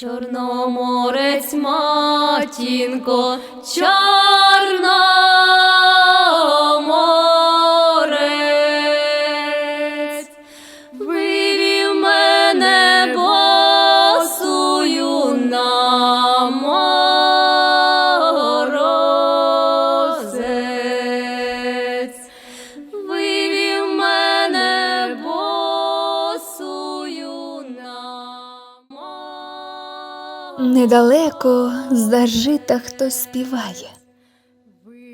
Чорноморець, матінко, Чорноморець, Недалеко зажита хтось співає.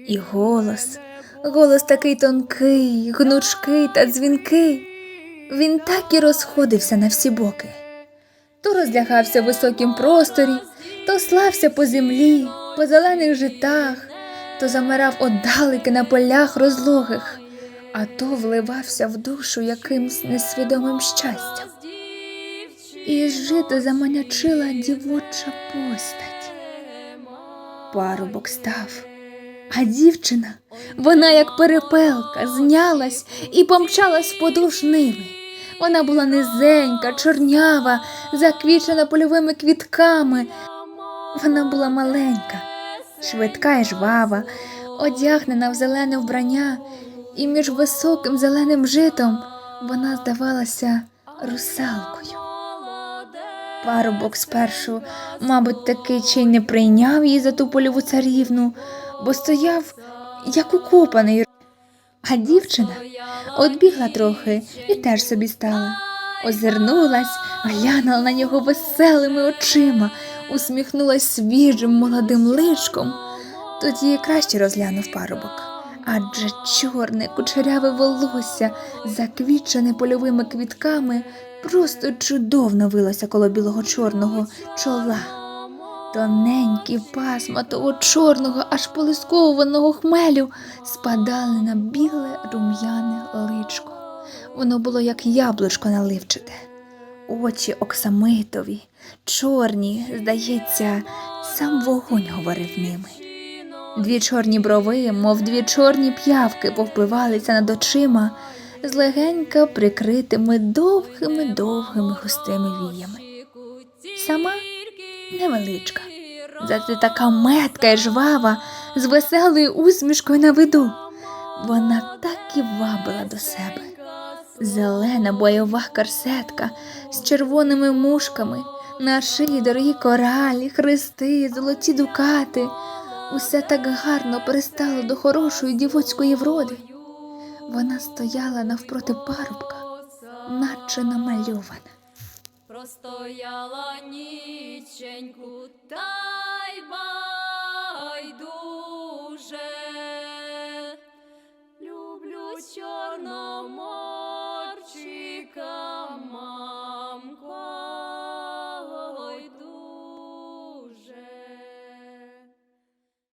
І голос, голос такий тонкий, гнучкий та дзвінкий. Він так і розходився на всі боки. То розлягався в високім просторі, то слався по землі, по зелених житах, то замирав отдалеки на полях розлогих, а то вливався в душу якимсь несвідомим щастям. І з жити заманячила дівоча постать. Парубок став, а дівчина, вона, як перепелка, знялась і помчалась вподовж ниви. Вона була низенька, чорнява, заквічена польовими квітками. Вона була маленька, швидка і жвава, одягнена в зелене вбрання, і між високим зеленим житом вона здавалася русалкою. Парубок спершу, мабуть, таки чи й не прийняв її за ту польову царівну, бо стояв як укопаний. А дівчина одбігла трохи і теж собі стала. Озирнулась, глянула на нього веселими очима, усміхнулась свіжим молодим личком. Тоді краще розглянув парубок. Адже чорне кучеряве волосся, заквічене польовими квітками, просто чудовно вилося коло білого чорного чола. Тоненькі пасма того чорного, аж полисковуваного хмелю спадали на біле рум'яне личко. Воно було як яблучко наливчате. Очі оксамитові, чорні, здається, сам вогонь говорив ними. Дві чорні брови, мов дві чорні п'явки, повпивалися над очима, злегенька прикритими довгими довгими густими віями. Сама невеличка, зате така метка й жвава, з веселою усмішкою на виду. Вона так і вабила до себе. Зелена бойова корсетка з червоними мушками, на шиї дорогі коралі, хрести, золоті дукати. Усе так гарно пристало до хорошої дівоцької вроди. Вона стояла навпроти парубка, наче намальована. Простояла ніченьку та й байдуже. Люблю що